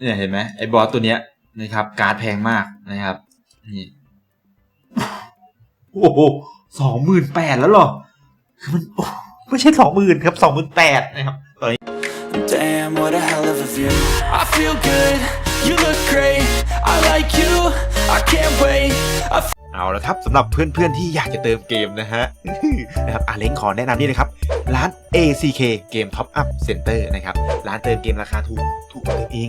เนี่ยเห็นไหมไอ้บอสตัวเนี้ยนะครับการ์ดแพงมากนะครับนี่โอ้โหสองหมื่นแปดแล้วเหรอคือมันโอ้ไม่ใช่สองหมื่นครับสองหมื่นแปดนะครับ Damn, what a hell of a view. I feel good, you look great. I like you, I can't wait. I เอาละครับสำหรับเพื่อนๆที่อยากจะเติมเกมนะฮะนะครับอาเล้งขอแนะนำนี่นะครับ ร้าน ACK เกม Top Up Center นะครับ ร้านเติมเกมราคาถูก ถูกกว่าตัวเอง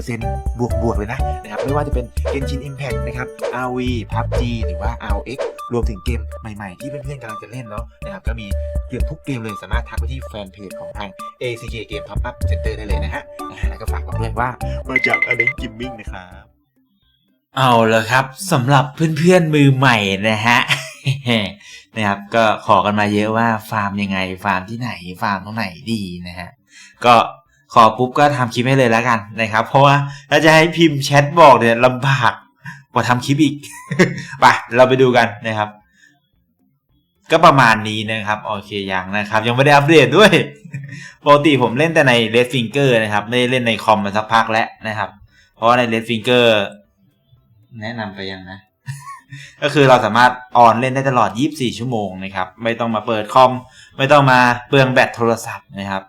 30%บวกบวกเลยนะนะครับ ไม่ว่าจะเป็น Genshin Impact นะครับ RV PUBG หรือว่า RX รวมถึงเกมใหม่ๆ ที่เพื่อนๆกำลังจะเล่นเนาะนะครับ ก็มีเกือบทุกเกมเลยสามารถทักไปที่แฟนเพจของทาง ACK เกม Top Up Center ได้เลยนะฮะ แล้วก็ฝากบอกด้วยว่ามาจากอเล้งกิมมิ่งนะครับ เอาละครับสำหรับเพื่อนๆมือใหม่นะฮะ นะครับ ก็ขอกันมาเยอะว่าฟาร์มยังไง ฟาร์มที่ไหน ฟาร์มตรงไหนดีนะฮะ ก็ขอปุ๊บก็ทำคลิปให้เลยแล้วกันนะครับ เพราะว่าถ้าจะให้พิมพ์แชทบอกเนี่ยลำบากกว่าทำคลิปอีก ไปเราไปดูกันนะครับ ก็ประมาณนี้นะครับ โอเคยังนะครับ ยังไม่ได้อัปเดตด้วยปกติผมเล่นแต่ใน Red Finger นะครับ ไม่ได้เล่นในคอมมาสักพักแล้วนะครับ เพราะใน Red Finger แนะนำไปยังนะ ก็คือเราสามารถออนเล่นได้ตลอด 24 ชั่วโมงนะครับ ไม่ต้องมาเปิดคอม ไม่ต้องมาเปลืองแบตโทรศัพท์นะครับ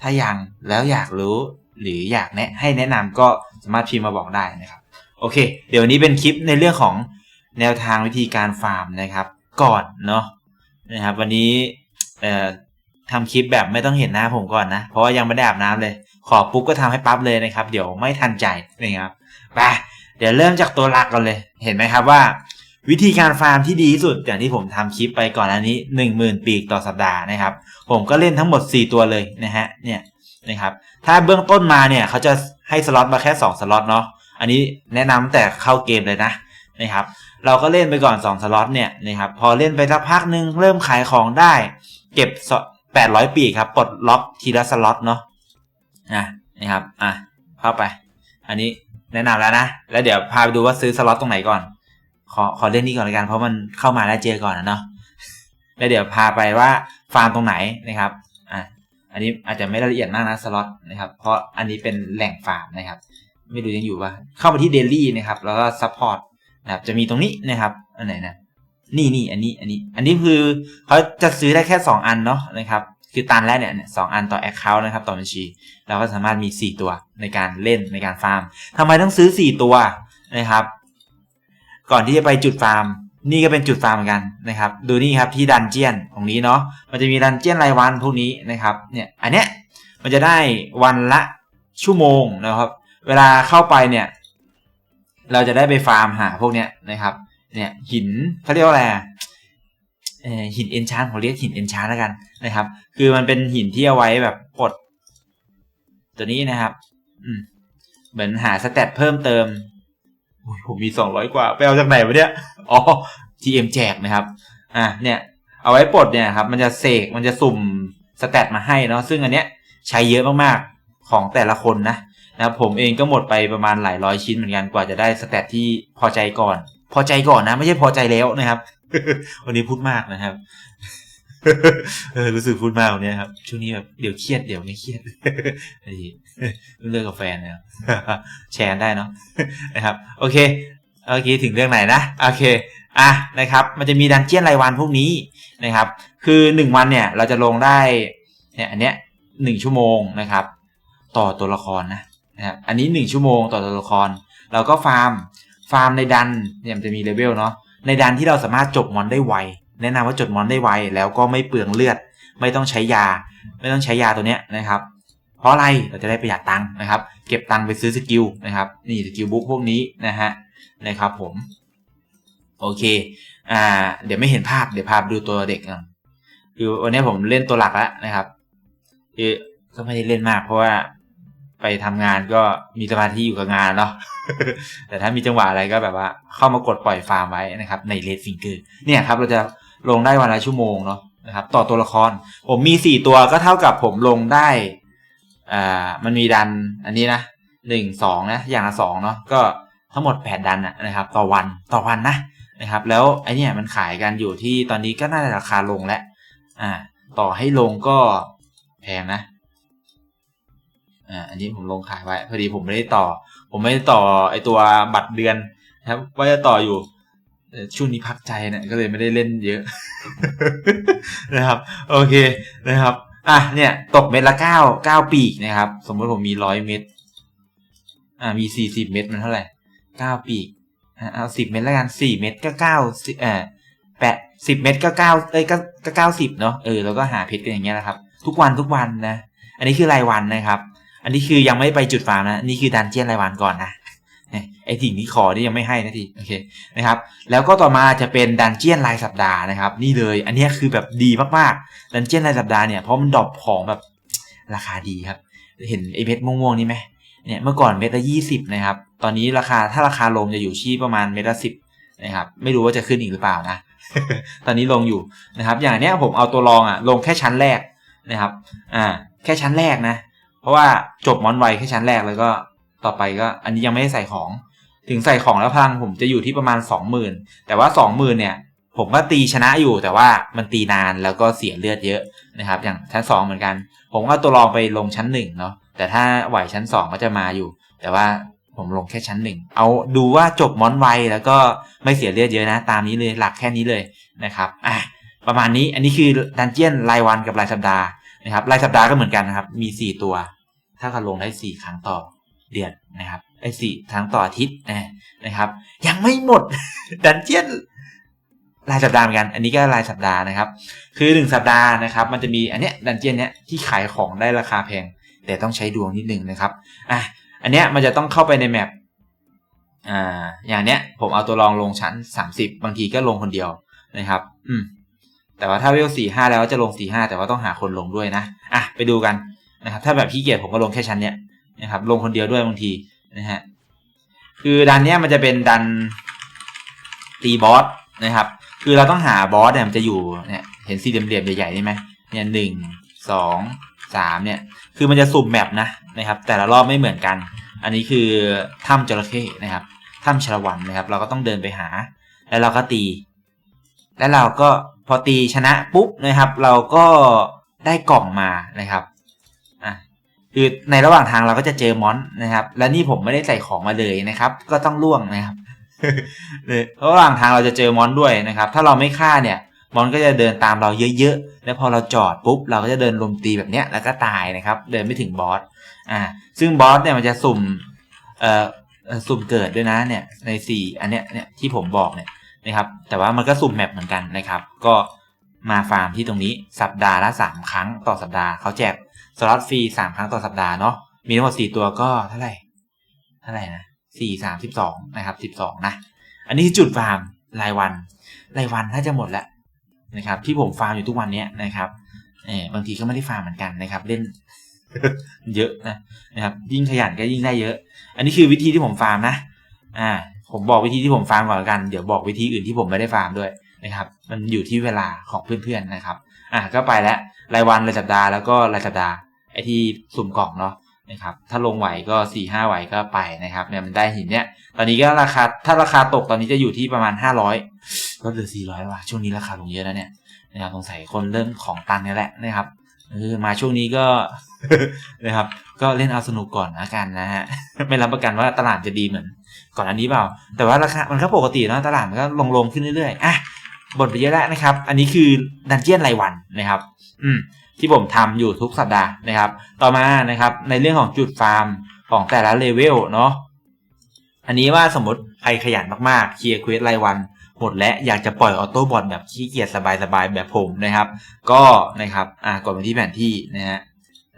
ถ้ายังแล้วอยากรู้หรืออยากแนะให้แนะนำก็สามารถพิมพ์มาบอกได้นะครับ โอเค เดี๋ยวนี้เป็นคลิปในเรื่องของแนวทางวิธีการฟาร์มนะครับ ก่อนเนาะนะครับ วันนี้ทำคลิปแบบไม่ต้องเห็นหน้าผมก่อนนะ เพราะว่ายังไม่ได้อาบน้ำเลย ขอปุ๊บก็ทำให้ปั๊บเลยนะครับ เดี๋ยวไม่ทันใจนะครับไป เดี๋ยวเริ่มจากตัวหลักก่อนเลย เห็นไหมครับว่า วิธีการฟาร์มที่ดีที่สุดอย่างที่ผมทำคลิปไปก่อนอันนี้ 10,000 ปีกต่อสัปดาห์นะครับ ผมก็เล่นทั้งหมด 4 ตัวเลยนะฮะเนี่ยนะครับถ้าเบื้องต้นมาเนี่ยเขาจะให้สล็อตมาแค่ 2 สล็อตเนาะอันนี้แนะนำแต่เข้าเกมเลยนะนะครับเราก็เล่นไปก่อน 2 สล็อตเนี่ยนะครับพอเล่นไปสักพักหนึ่งเริ่มขายของได้ เก็บ 800 ปีกครับปลดล็อกทีละสล็อตเนาะอะนะครับอะเข้าไป อันนี้ แนะนำแล้วนะ แล้วเดี๋ยวพาไปดูว่าซื้อสล็อตตรงไหนก่อน ขอขอเล่นนี้ก่อนละกันเพราะมันเข้ามาแล้วเจอก่อนนะเนาะแล้วเดี๋ยวพาไปว่าฟาร์มตรงไหนนะครับอะอันนี้อาจจะไม่ละเอียดมากนะสล็อตนะครับ เพราะอันนี้เป็นแหล่งฟาร์มนะครับ ไม่รู้ยังอยู่ปะเข้ามาที่เดลี่นะครับ แล้วก็ซัพพอร์ตนะครับ จะมีตรงนี้นะครับ อันไหนนะ นี่นี่อันนี้ อันนี้ อันนี้คือเขาจะซื้อได้แค่สองอันเนาะนะครับ คือตันแรกเนี่ยสองอันต่อแอคเคาท์นะครับต่อบัญชี เราก็สามารถมี 4 ตัวในการเล่นในการฟาร์มทำไมต้องซื้อ 4 ตัวนะครับ ก่อนที่จะไปจุดฟาร์ม นี่ก็เป็นจุดฟาร์มเหมือนกันนะครับ ดูนี่ครับที่ดันเจียนตรงนี้เนาะมันจะมีดันเจียนรายวันพวกนี้นะครับเนี่ยอันเนี้ยมันจะได้วันละชั่วโมงนะครับ เวลาเข้าไปเนี่ยเราจะได้ไปฟาร์มหาพวกเนี้ยนะครับเนี่ยหินเขาเรียกว่าอะไร หินเอนชานผมเรียกหินเอนชานแล้วกันนะครับ คือมันเป็นหินที่เอาไว้แบบปลดตัวนี้นะครับ อืมเหมือนหาสเตตเพิ่มเติมผมมีสองร้อยกว่า ไปเอาจากไหนวะเนี่ย อ๋อ TM แจกนะครับ อะเนี่ย เอาไว้ปลดเนี่ยครับ มันจะเสก มันจะสุ่มสเตตมาให้เนาะ ซึ่งอันเนี้ยใช้เยอะมากๆ ของแต่ละคนนะนะผมเองก็หมดไปประมาณหลายร้อยชิ้นเหมือนกันกว่าจะได้สเตตที่พอใจก่อน พอใจก่อนนะ ไม่ใช่พอใจแล้วนะครับ วันนี้พูดมากนะครับเออรู้สึกพูดมากวันนี้ครับ ช่วงนี้แบบเดี๋ยวเครียดเดี๋ยวไม่เครียดไอ้เพิ่เลิกกับแฟนนะครับแชร์ได้เนาะนะครับ โอเคโอเคถึงเรื่องไหนนะโอเคอะนะครับ มันจะมีดันเจียนรายวันพวกนี้นะครับ คือหนึ่งวันเนี่ยเราจะลงได้เนี่ยอันเนี้ยหนึ่งชั่วโมงนะครับ ต่อตัวละครนะนะครับอันนี้หนึ่งชั่วโมงต่อตัวละคร เราก็ฟาร์มฟาร์มในดันเนี่ยมันจะมีเลเวลเนาะ ในดันที่เราสามารถจบมอนได้ไว แนะนำว่าจดมอนได้ไว แล้วก็ไม่เปลืองเลือด ไม่ต้องใช้ยา ไม่ต้องใช้ยาตัวเนี้ยนะครับ เพราะอะไรเราจะได้ประหยัดตังค์นะครับ เก็บตังค์ไปซื้อสกิลนะครับนี่สกิลบุ๊กพวกนี้นะฮะนะครับผมโอเคอ่าเดี๋ยวไม่เห็นภาพเดี๋ยวพาไปดูตัวเด็กกันคือวันนี้ผมเล่นตัวหลักแล้วนะครับคือก็ไม่ได้เล่นมากเพราะว่า ไปทำงานก็มีสมาธิอยู่กับงานเนาะแต่ถ้ามีจังหวะอะไรก็แบบว่า เข้ามากดปล่อยฟาร์มไว้นะครับ ในเลดฟิงเกอร์เนี่ยครับ เราจะลงได้วันละชั่วโมงเนาะนะครับ ต่อตัวละคร ผมมีสี่ตัวก็เท่ากับผมลงได้อ่ามันมีดันอันนี้นะหนึ่งสองนะอย่างละสองเนาะก็ทั้งหมดแปดดันนะนะครับ ต่อวันต่อวันนะนะครับ แล้วไอเนี่ยมันขายกันอยู่ที่ตอนนี้ก็น่าจะราคาลงแล้วอ่า ต่อให้ลงก็แพงนะ อ่าอันนี้ผมลงขายไว้พอดีผมไม่ได้ต่อ ผมไม่ได้ต่อไอตัวบัตรเดือนนะครับ ว่าจะต่ออยู่ช่วงนี้พักใจเนี่ยก็เลยไม่ได้เล่นเยอะ นะครับ โอเคนะครับ อะเนี่ย ตกเม็ดละเก้าเก้าปีกนะครับ สมมติผมมีร้อยเม็ดอ่ามีสี่สิบเม็ดมันเท่าไหร่เก้าปีกเอาสิบเม็ดละกันสี่เม็ดก็เก้าสิเอ่อแปดสิบเม็ดก็เก้าเอ้ยก็ก็เก้าสิบเนาะเออแล้วก็หาเพชรกันอย่างเงี้ยนะครับ ทุกวันทุกวันนะ อันนี้คือรายวันนะครับ อันนี้คือยังไม่ไปจุดฟาร์มนะนี่คือดันเจียนรายวันก่อนนะเนี่ยไอสิ่งที่ขอนี่ยังไม่ให้นะทีโอเคนะครับแล้วก็ต่อมาจะเป็นดันเจียนรายสัปดาห์นะครับ นี่เลยอันนี้คือแบบดีมากๆดันเจียนรายสัปดาห์เนี่ยเพราะมันดรอปของแบบราคาดีครับ เห็นไอเม็ดม่วงๆนี่ไหมเนี่ยเมื่อก่อนเม็ดละยี่สิบนะครับ ตอนนี้ราคาถ้าราคาลงจะอยู่ที่ประมาณเม็ดละสิบนะครับไม่รู้ว่าจะขึ้นอีกหรือเปล่านะ ตอนนี้ลงอยู่นะครับ อย่างเนี้ยผมเอาตัวรองอะลงแค่ชั้นแรกนะครับอ่าแค่ชั้นแรกนะ ราะว่าจบมอนไวแค่ชั้นแรกแล้วก็ต่อไปก็ อันนี้ยังไม่ได้ใส่ของ ถึงใส่ของแล้วพลังผมจะอยู่ที่ประมาณสองหมื่นแต่ว่าสองหมื่นเนี่ย ผมก็ตีชนะอยู่แต่ว่ามันตีนานแล้วก็เสียเลือดเยอะนะครับ อย่างชั้นสองเหมือนกัน ผมก็ตัวรองไปลงชั้นหนึ่งเนาะแต่ถ้าไหวชั้นสองก็จะมาอยู่ แต่ว่าผมลงแค่ชั้นหนึ่งเอาดูว่าจบมอนไวแล้วก็ไม่เสียเลือดเยอะนะ ตามนี้เลยหลักแค่นี้เลยนะครับอะประมาณนี้อันนี้คือดันเจียนรายวันกับรายสัปดาห์นะครับรายสัปดาห์ก็เหมือนกันนะครับมีสี่ตัว ถ้าเขาลงได้สี่ครั้งต่อเดือนนะครับไอ้สี่ครั้งต่ออาทิตย์นะนะครับ ยังไม่หมดดันเจียนรายสัปดาห์เหมือนกัน อันนี้ก็รายสัปดาห์นะครับ คือหนึ่งสัปดาห์นะครับ มันจะมีอันเนี้ยดันเจียนเนี้ยที่ขายของได้ราคาแพง แต่ต้องใช้ดวงนิดนึงนะครับอะอันเนี้ยมันจะต้องเข้าไปในแมปอ่าอย่างเนี้ย ผมเอาตัวรองลงชั้นสามสิบบางทีก็ลงคนเดียวนะครับ อืมแต่ว่าถ้าเวลสี่ห้าแล้วจะลงสี่ห้าแต่ว่าต้องหาคนลงด้วยนะอะไปดูกัน นะครับถ้าแบบขี้เกียจผมก็ลงแค่ชั้นเนี้ยนะครับลงคนเดียวด้วยบางทีนะฮะคือดันเนี้ยมันจะเป็นดันตีบอสนะครับ คือเราต้องหาบอสเนี่ยมันจะอยู่เนี่ยเห็นสี่เหลี่ยมใหญ่ๆนี่ไหมเนี่ยหนึ่งสองสามเนี่ยคือมันจะสุ่มแมปนะนะครับ แต่ละรอบไม่เหมือนกัน อันนี้คือถ้ำจระเข้นะครับถ้ำชลวันนะครับ เราก็ต้องเดินไปหา แล้วเราก็ตี แล้วเราก็พอตีชนะปุ๊บนะครับ เราก็ได้กล่องมานะครับ คือในระหว่างทางเราก็จะเจอมอนนะครับ และนี่ผมไม่ได้ใส่ของมาเลยนะครับ ก็ต้องล่วงนะครับระหว่างทางเราจะเจอมอนด้วยนะครับ ถ้าเราไม่ฆ่าเนี่ยมอนก็จะเดินตามเราเยอะๆ แล้วพอเราจอดปุ๊บเราก็จะเดินลมตีแบบเนี้ยแล้วก็ตายนะครับ เดินไม่ถึงบอส อ่า ซึ่งบอสเนี่ยมันจะสุ่ม เอ่อเอ่อสุ่มเกิดด้วยนะเนี่ยในสี่อันเนี้ยเนี่ยที่ผมบอกเนี่ยนะครับ แต่ว่ามันก็สุ่มแมปเหมือนกันนะครับ ก็มาฟาร์มที่ตรงนี้สัปดาห์ละสามครั้งต่อสัปดาห์เขาแจก สล็อตฟรีสามครั้งต่อสัปดาห์เนาะมีทั้งหมดสี่ตัวก็เท่าไหร่เท่าไหร่นะสี่สามสิบสองนะครับสิบสองนะ อันนี้จุดฟาร์มรายวัน รายวันถ้าจะหมดแล้วนะครับ ที่ผมฟาร์มอยู่ทุกวันเนี้ยนะครับเออบางทีก็ไม่ได้ฟาร์มเหมือนกันนะครับ เล่น เยอะนะนะครับ ยิ่งขยันก็ยิ่งได้เยอะ อันนี้คือวิธีที่ผมฟาร์มนะ อ่า ผมบอกวิธีที่ผมฟาร์มก่อนละกัน เดี๋ยวบอกวิธีอื่นที่ผมไม่ได้ฟาร์มด้วยนะครับ มันอยู่ที่เวลาของเพื่อนๆนะครับ อะก็ไปแล้วรายวันรายสัปดาห์แล้วก็รายสัปดาห์ ไอที่สุ่มกล่องเนาะนะครับถ้าลงไหวก็สี่ห้าไหวก็ไปนะครับเนี่ยมันได้หินเนี้ยตอนนี้ก็ราคาถ้าราคาตกตอนนี้จะอยู่ที่ประมาณห้าร้อยลดเหลือสี่ร้อยว่ะช่วงนี้ราคาลงเยอะนะเนี่ยนะครับสงสัยคนเริ่มของตันนี่แหละนะครับออมาช่วงนี้ก็นะครับ ก็เล่นเอาสนุกก่อนละกันนะฮะไม่รับประกันว่าตลาดจะดีเหมือน ก่อนอันนี้เปล่า แต่ว่าราคามันก็ปกตินะตลาดมันก็ลงลงๆขึ้นเรื่อยๆอะบ่นไปเยอะแล้วนะครับ อันนี้คือดันเจียนรายวันนะครับ อืม ที่ผมทำอยู่ทุกสัปดาห์นะครับ ต่อมานะครับในเรื่องของจุดฟาร์มของแต่ละเลเวลเนาะอันนี้ว่าสมมติใครขยันมากๆเคลียร์เควสรายวันหมดและอยากจะปล่อยออโต้บอทแบบขี้เกียจสบายๆแบบผมนะครับ ก็นะครับอ่ากดไปที่แผนที่นะฮะ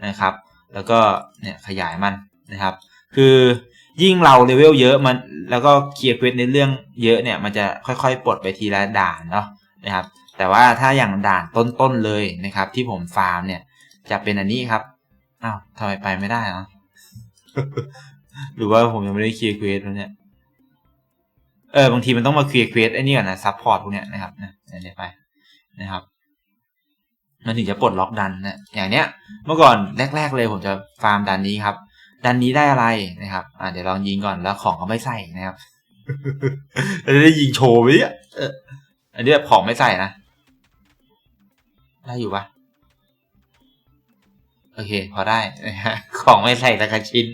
นะครับ แล้วก็เนี่ยขยายมันนะครับ คือยิ่งเราเลเวลเยอะมันแล้วก็เคลียร์เควสในเรื่องเยอะเนี่ยมันจะค่อยๆ ปลดไปทีละด่านเนาะนะครับ แต่ว่าถ้าอย่างด่านต้นๆเลยนะครับ ที่ผมฟาร์มเนี่ย จะเป็นอันนี้ครับอ้าวทำไมไปไม่ได้เนาะหรือว่าผมยังไม่ได้เคลียร์เควสแล้วเนี่ยเออบางทีมันต้องมาเคลียร์เควสไอ้นี่ก่อนนะซัพพอร์ตพวกเนี้ยนะครับนะเดี๋ยวไปนะครับมันถึงจะปลดล็อกดันนะอย่างเนี้ย เมื่อก่อนแรก ๆ เลยผมจะฟาร์มดันนี้ครับ ดันนี้ได้อะไรนะครับ อ่าเดี๋ยวลองยิงก่อนแล้วของก็ไม่ใส่นะครับเราจะได้ยิงโชว์ไปเนี่ยเอออันนี้แบบของไม่ใส่นะ ได้อยู่ปะโอเค พอได้นะฮะของไม่ใส่ตะกชิ้น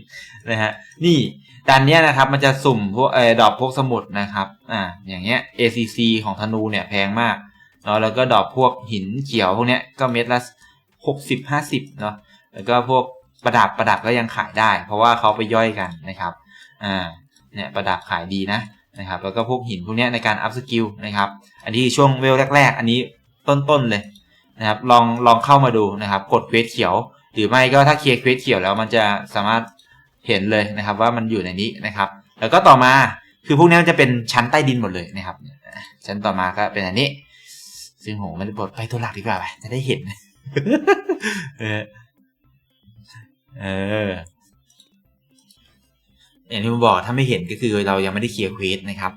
นะฮะนี่ดันเนี้ยนะครับ มันจะสุ่มพวกเออดอกพวกสมุดนะครับอ่าอย่างเงี้ย ACC ของธนูเนี่ยแพงมากเนาะแล้วก็ดอกพวกหินเขียวพวกเนี้ยก็เม็ดละหกสิบห้าสิบเนาะแล้วก็พวกประดับประดับก็ยังขายได้ เพราะว่าเขาไปย่อยกันนะครับอ่าเนี่ยประดับขายดีนะนะครับแล้วก็พวกหินพวกเนี้ยในการอัพสกิลนะครับ อันนี้ช่วงเวลแรก ๆ อันนี้ต้นๆเลย นะครับลองลองเข้ามาดูนะครับ กดเควสเขียว หรือไม่ก็ถ้าเคลียร์เควสเขียวแล้วมันจะสามารถเห็นเลยนะครับว่ามันอยู่ในนี้นะครับ แล้วก็ต่อมาคือพวกนี้มันจะเป็นชั้นใต้ดินหมดเลยนะครับ ชั้นต่อมาก็เป็นอันนี้ ซึ่งผมไม่ได้บดไปตัวหลักดีกว่าไปจะได้เห็น เออเอออย่างที่ผมบอกถ้าไม่เห็นก็คือเรายังไม่ได้เคลียร์เควสนะครับ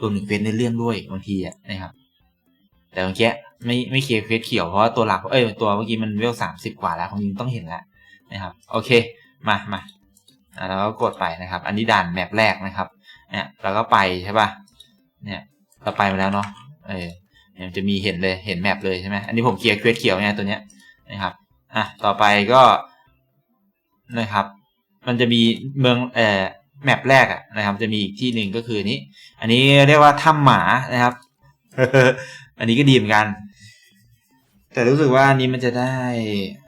รวมถึงเควสในเรื่องด้วยบางทีอะนะครับ แต่เมื่อกี้ ไม่ไม่เคลียร์เควสเขียวเพราะว่าตัวหลักเอ้ยตัวเมื่อกี้มันเวลสามสิบกว่าแล้วคงจริงต้องเห็นแล้วนะครับ โอเคมามาแล้วก็กดไปนะครับ อันนี้ด่านแมปแรกนะครับ เนี่ยเราก็ไปใช่ป่ะเนี่ยเราไปมาแล้วเนาะเออเนี่ยจะมีเห็นเลยเห็นแมปเลยใช่ไหมอันนี้ผมเคลียร์เควสเขียวเนี่ยตัวเนี้ยนะครับอะต่อไปก็นะครับ มันจะมีเมืองเอ่อแมปแรกอะนะครับ จะมีอีกที่หนึ่งก็คือนี้ อันนี้เรียกว่าถ้ำหมานะครับ อันนี้ก็ดีเหมือนกัน แต่รู้สึกว่าอันนี้มันจะได้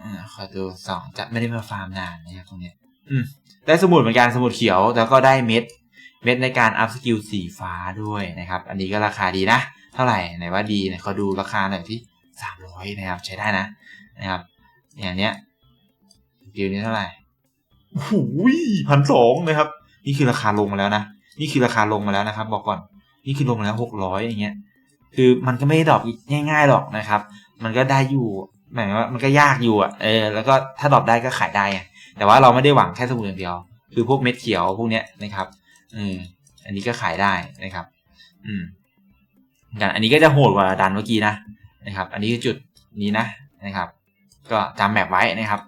อาขอดูสองจะไม่ได้มาฟาร์มนานนะครับตรงเนี้ย อืม ได้สมุดเหมือนกันสมุดเขียว แล้วก็ได้เม็ด เม็ดในการอัพสกิลสีฟ้าด้วยนะครับ อันนี้ก็ราคาดีนะ เท่าไหร่ไหนว่าดีเนี่ยขอดูราคาหน่อยที่สามร้อยนะครับ ใช้ได้นะนะครับ อย่างเนี้ยสกิลนี้เท่าไหร่โอ้โหพันสองนะครับ นี่คือราคาลงมาแล้วนะ นี่คือราคาลงมาแล้วนะครับ บอกก่อน นี่คือลงมาแล้วหกร้อยอย่างเงี้ย คือมันก็ไม่ได้ดรอปง่ายๆหรอกนะครับ มันก็ได้อยู่หมายว่ามันก็ยากอยู่อะเออแล้วก็ถ้าดรอปได้ก็ขายได้ไงแต่ว่าเราไม่ได้หวังแค่สมุดอย่างเดียว คือพวกเม็ดเขียวพวกเนี้ยนะครับอืมอันนี้ก็ขายได้นะครับ อืมกันอันนี้ก็จะโหดกว่าดันเมื่อกี้นะนะครับ อันนี้คือจุดนี้นะนะครับ ก็จำแมปไว้นะครับ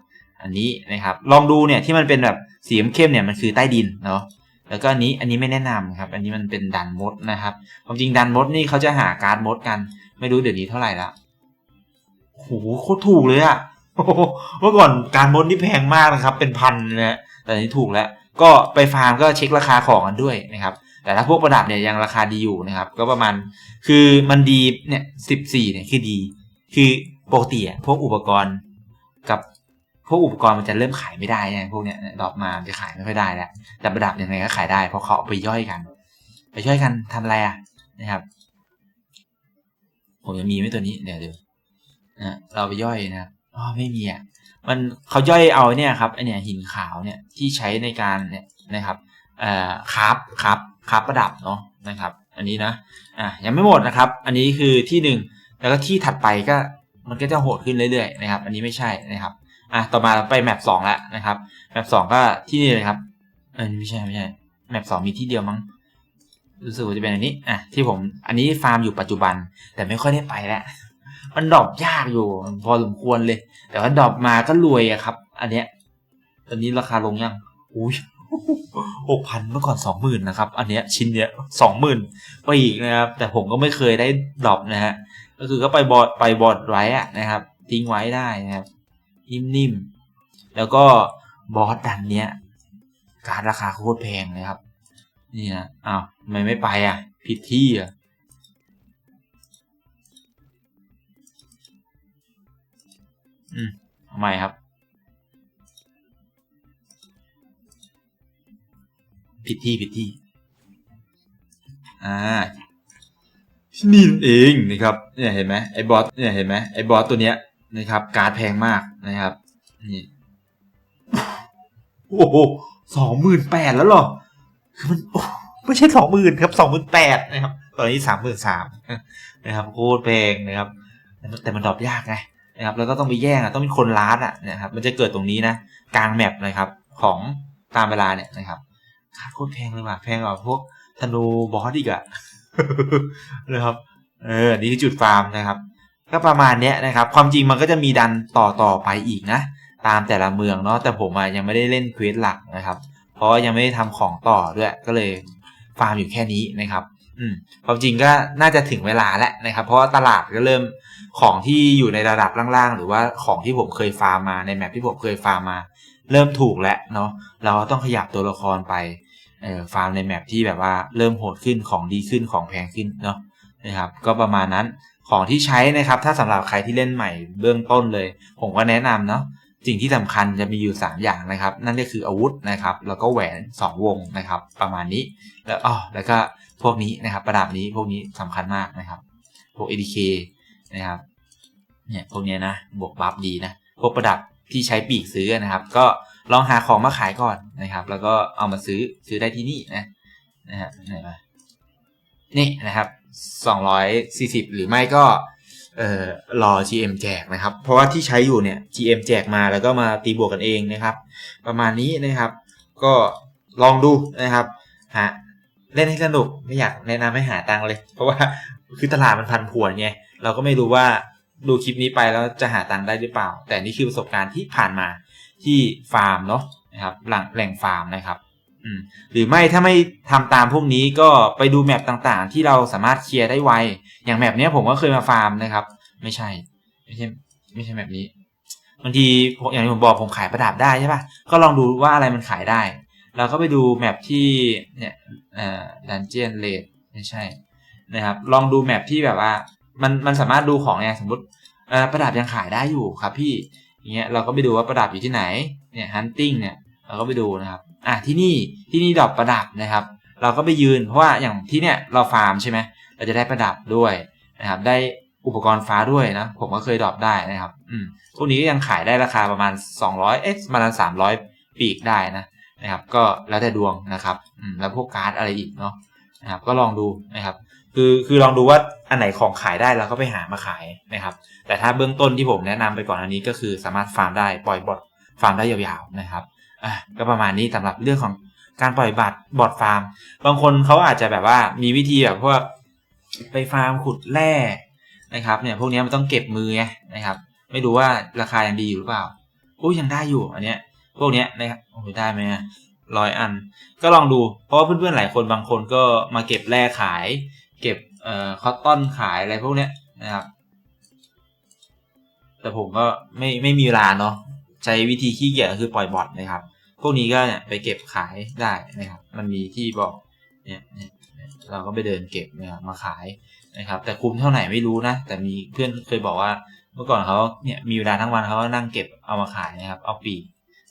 อันนี้นะครับ ลองดูเนี่ยที่มันเป็นแบบสีเข้มเนี่ยมันคือใต้ดินเนาะแล้วก็อันนี้อันนี้ไม่แนะนำครับ อันนี้มันเป็นดันมดนะครับความจริงดันมดนี่เขาจะหาการ์ดมดกัน ไม่รู้เดี๋ยวนี้เท่าไหร่ละ โหโคตรถูกเลยอะเมื่อก่อนการมดนี่แพงมากนะครับ เป็นพันนะฮะแต่นี้ถูกแล้ว ก็ไปฟาร์มก็เช็คราคาของกันด้วยนะครับ แต่ถ้าพวกประดับเนี่ยยังราคาดีอยู่นะครับ ก็ประมาณ คือมันดีเนี่ยสิบสี่เนี่ยคือดี คือปกติอะพวกอุปกรณ์กับพวกอุปกรณ์มันจะเริ่มขายไม่ได้ไงพวกเนี้ยดอกมามันจะขายไม่ค่อยได้แล้วแต่ประดับยังไงก็ขายได้เพราะเขาเอาไปย่อยกัน ไปย่อยกันทำอะไรอะนะครับ ผมจะมีไหมตัวนี้เดี๋ยวเดี๋ยว นะเราไปย่อยนะครับอ๋อไม่มีอะมันเขาย่อยเอาเนี่ยครับไอเนี่ยหินขาวเนี่ยที่ใช้ในการเนี่ยนะครับเอ่อคราฟคราฟคาฟประดับเนาะนะครับ อันนี้นะอะยังไม่หมดนะครับ อันนี้คือที่หนึ่งแล้วก็ที่ถัดไปก็มันก็จะโหดขึ้นเรื่อยๆนะครับ อันนี้ไม่ใช่นะครับอะต่อมาไปแมปสองแล้วนะครับแมปสองก็ที่นี่เลยครับเออไม่ใช่ไม่ใช่แมปสองมีที่เดียวมั้งรู้สึกว่าจะเป็นอันนี้อะที่ผมอันนี้ฟาร์มอยู่ปัจจุบัน แต่ไม่ค่อยได้ไปแล้ว มันดรอปยากอยู่ พอสมควรเลย แต่ว่าดรอปมาก็รวยอะครับ อันเนี้ยตอนนี้ราคาลงยังอุ้ยหกพันเมื่อก่อนสองหมื่นนะครับ อันเนี้ยชิ้นเนี้ยสองหมื่นไปอีกนะครับ แต่ผมก็ไม่เคยได้ดรอปนะฮะ ก็คือก็ไปบอดไปบอดไว้อะนะครับ ทิ้งไว้ได้นะครับ นิ่มๆ แล้วก็บอสดันเนี้ย การราคาโคตรแพงเลยครับ นี่นะอ้าวทำไมไม่ไปอะ ผิดที่อะ อืมทำไมครับ ผิดที่ผิดที่ อ่าที่นี่นั่นเองนะครับ เนี่ยเห็นไหมไอ้บอสเนี่ยเห็นไหมไอ้บอสตัวเนี้ยนะครับ การ์ดแพงมากนะครับ นี่ โอ้โหสองหมื่นแปดแล้วเหรอ คือมันโอ้ไม่ใช่สองหมื่นครับสองหมื่นแปดนะครับ ตอนนี้สามหมื่นสามนะครับโคตรแพงนะครับ แต่มันแต่มันดรอปยากไง นะครับแล้วก็ต้องไปแย่งอะต้องมีคนล้าดอะนะครับมันจะเกิดตรงนี้นะกลางแมปนะครับของตามเวลาเนี่ยนะครับค่าโคตรแพงเลยว่ะแพงกว่าพวกธนูบอสอีกอะนะครับเออนี่คือจุดฟาร์มนะครับ ก็ประมาณเนี้ยนะครับ ความจริงมันก็จะมีดันต่อต่อไปอีกนะ ตามแต่ละเมืองเนาะแต่ผมยังไม่ได้เล่นเควสหลักนะครับ เพราะยังไม่ได้ทำของต่อด้วยก็เลยฟาร์มอยู่แค่นี้นะครับ อืมความจริงก็น่าจะถึงเวลาแล้วนะครับ เพราะว่าตลาดก็เริ่มของที่อยู่ในระดับล่างๆ หรือว่าของที่ผมเคยฟาร์มมาในแมปที่ผมเคยฟาร์มมา เริ่มถูกแล้วเนาะเราก็ต้องขยับตัวละครไปฟาร์มในแมปที่แบบว่าเริ่มโหดขึ้นของดีขึ้นของแพงขึ้นเนาะนะครับ ก็ประมาณนั้นของที่ใช้นะครับ ถ้าสำหรับใครที่เล่นใหม่เบื้องต้นเลย ผมก็แนะนำเนาะสิ่งที่สำคัญจะมีอยู่ 3 อย่างนะครับ นั่นก็คืออาวุธนะครับ แล้วก็แหวน 2 วงนะครับ ประมาณนี้แล้วอ๋อแล้วก็ พวกนี้นะครับประดับนี้พวกนี้สำคัญมากนะครับ พวก ADK นะครับเนี่ยพวกนี้นะบวกบัฟดีนะพวกประดับที่ใช้ปีกซื้อนะครับ ก็ลองหาของมาขายก่อนนะครับ แล้วก็เอามาซื้อซื้อได้ที่นี่นะนะฮะไหนมานี่นะครับสองร้อยสี่สิบหรือไม่ก็เอ่อรอ GM แจกนะครับ เพราะว่าที่ใช้อยู่เนี่ย GM แจกมาแล้วก็มาตีบวกกันเองนะครับ ประมาณนี้นะครับ ก็ลองดูนะครับหา เล่นให้สนุกไม่อยากแนะนำให้หาตังค์เลย เพราะว่าคือตลาดมันพันผวนไงเราก็ไม่รู้ว่าดูคลิปนี้ไปแล้วจะหาตังค์ได้หรือเปล่า แต่นี่คือประสบการณ์ที่ผ่านมาที่ฟาร์มเนาะนะครับหลังแหล่งฟาร์มนะครับหรือไม่ถ้าไม่ทำตามพวกนี้ก็ไปดูแมปต่างๆ ที่เราสามารถเคลียร์ได้ไว อย่างแมปนี้ผมก็เคยมาฟาร์มนะครับ ไม่ใช่ ไม่ใช่ ไม่ใช่แบบนี้บางทีอย่างที่ผมบอกผมขายประดับได้ใช่ปะก็ลองดูว่าอะไรมันขายได้ เราก็ไปดูแมปที่เนี่ยดันเจียนเลดไม่ใช่นะครับลองดูแมปที่แบบว่ามันมันสามารถดูของเนี่ยสมมติประดับยังขายได้อยู่ครับพี่อย่างเงี้ยเราก็ไปดูว่าประดับอยู่ที่ไหนเนี่ยฮันติงเนี่ยเราก็ไปดูนะครับอะที่นี่ที่นี่ดอกประดับนะครับ เราก็ไปยืนเพราะว่าอย่างที่เนี่ยเราฟาร์มใช่ไหมเราจะได้ประดับด้วยนะครับได้อุปกรณ์ฟ้าด้วยนะผมก็เคยดรอปได้นะครับอืมพวกนี้ก็ยังขายได้ราคาประมาณ 200เอ๊ะประมาณ300 ปีกได้นะ นะครับ ก็แล้วแต่ดวงนะครับแล้วพวกการ์ดอะไรอีกเนาะนะครับ ก็ลองดูนะครับ คือคือลองดูว่าอันไหนของขายได้เราก็ไปหามาขายนะครับ แต่ถ้าเบื้องต้นที่ผมแนะนำไปก่อนอันนี้ก็คือสามารถฟาร์มได้ปล่อยบอทฟาร์มได้ยาวๆนะครับอะก็ประมาณนี้สำหรับเรื่องของการปล่อยบัตรบอทฟาร์ม บางคนเขาอาจจะแบบว่ามีวิธีแบบพวกไปฟาร์มขุดแร่นะครับเนี่ยพวกนี้มันต้องเก็บมือไงนะครับ ไม่รู้ว่าราคายังดีอยู่หรือเปล่าโอ้ยยังได้อยู่อันเนี้ย พวกเนี้ยนะครับโอ้ยได้ไหมร้อยอัน ก็ลองดูเพราะว่าเพื่อนๆหลายคนบางคนก็มาเก็บแร่ขาย เก็บเอ่อคอตตอนขายอะไรพวกเนี้ยนะครับ แต่ผมก็ไม่ไม่มีเวลาเนาะใช้วิธีขี้เกียจก็คือปล่อยบอทนะครับ พวกนี้ก็เนี่ยไปเก็บขายได้นะครับ มันมีที่บอกเนี่ยเนี่ยเนี่ยเราก็ไปเดินเก็บนะครับมาขายนะครับ แต่คุ้มเท่าไหร่ไม่รู้นะ แต่มีเพื่อนเคยบอกว่าเมื่อก่อนเขาเนี่ยมีเวลาทั้งวันเขาก็นั่งเก็บเอามาขายนะครับ เอาปีก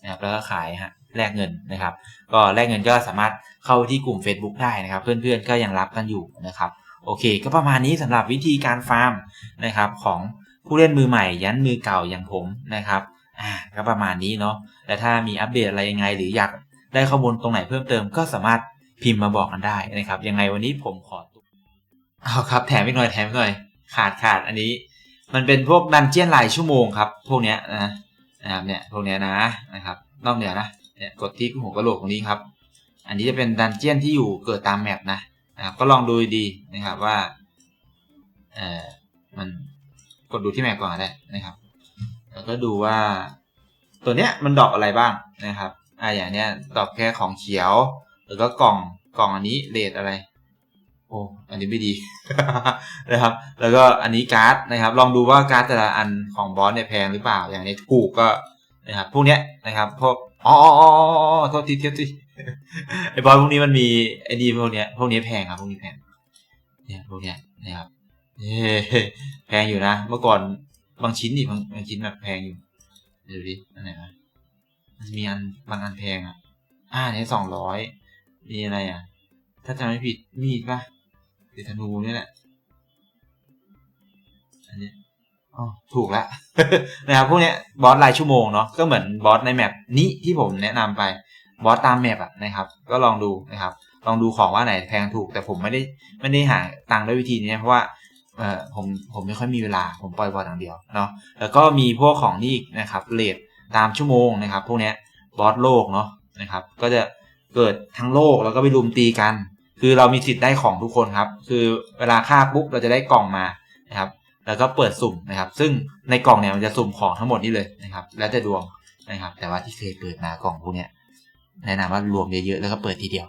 นะครับแล้วก็ขายฮะแลกเงินนะครับ ก็แลกเงินก็สามารถเข้าที่กลุ่ม Facebook ได้นะครับ เพื่อนๆก็ยังรับกันอยู่นะครับโอเค ก็ประมาณนี้สำหรับวิธีการฟาร์มนะครับของผู้เล่นมือใหม่ยันมือเก่าอย่างผมนะครับอ่าก็ประมาณนี้เนาะและถ้ามีอัปเดตอะไรยังไง หรืออยากได้ข้อมูลตรงไหนเพิ่มเติมก็สามารถพิมพ์มาบอกกันได้นะครับ ยังไงวันนี้ผมขอตัวเอาครับแถมอีกหน่อยแถมหน่อย ขาดขาดอันนี้ มันเป็นพวกดันเจียนรายชั่วโมงครับ พวกเนี้ยนะ นะครับเนี่ยพวกเนี้ยนะนะครับนอกเหนือนะเนี่ยกดที่หัวกระโหลกตรงนี้ครับ อันนี้จะเป็นดันเจียนที่อยู่เกิดตามแมปนะนะครับก็ลองดูดีนะครับว่าเออมันกดดูที่แมปก่อนได้นะครับ แล้วก็ดูว่าตัวเนี้ยมันดอกอะไรบ้างนะครับอ่าอย่างเนี้ยดอกแค่ของเขียว หรือก็กล่องกล่องอันนี้เลทอะไร โอ้อันนี้ไม่ดีนะครับ แล้วก็อันนี้การ์ดนะครับ ลองดูว่าการ์ดแต่ละอันของบอสเนี่ยแพงหรือเปล่า อย่างนี้ถูกก็นะครับพวกเนี้ยนะครับพวกอ๋ออ๋ออ๋ออ๋อโทษทีโทษทีไอ้บอสพวกนี้มันมีไอ้นี่พวกเนี้ยพวกนี้แพงครับพวกนี้แพงเนี่ยพวกเนี้ยนะครับแพงอยู่นะ เมื่อก่อนบางชิ้นนี่บางบางชิ้นแบบแพงอยู่ดี๋ยวดิอันไหนวะมันมีอันบางอันแพงอะ อ่าเนี่ยสองร้อยมีอะไรอะ ถ้าจำไม่ผิดมีดปะ หรือธนูนี่แหละอันนี้อ๋อถูกแล้วนะครับพวกนี้บอสรายชั่วโมงเนาะก็เหมือนบอสในแมปนี้ที่ผมแนะนำไปบอสตามแมปอะนะครับ ก็ลองดูนะครับ ลองดูของว่าไหนแพงถูก แต่ผมไม่ได้ไม่ได้หาตังค์ด้วยวิธีนี้เพราะว่าเออผมผมไม่ค่อยมีเวลาผมปล่อยบอสอย่างเดียวเนาะแล้วก็มีพวกของนี่อีกนะครับเลทตามชั่วโมงนะครับ พวกนี้บอสโลกเนาะนะครับ ก็จะเกิดทั้งโลกแล้วก็ไปรุมตีกัน คือเรามีสิทธิ์ได้ของทุกคนครับ คือเวลาฆ่าปุ๊บเราจะได้กล่องมานะครับ แล้วก็เปิดสุ่มนะครับ ซึ่งในกล่องเนี่ยมันจะสุ่มของทั้งหมดนี่เลยนะครับ แล้วแต่ดวงนะครับ แต่ว่าที่เคยเปิดมากล่องพวกเนี้ยแนะนำว่ารวมเยอะๆแล้วก็เปิดทีเดียว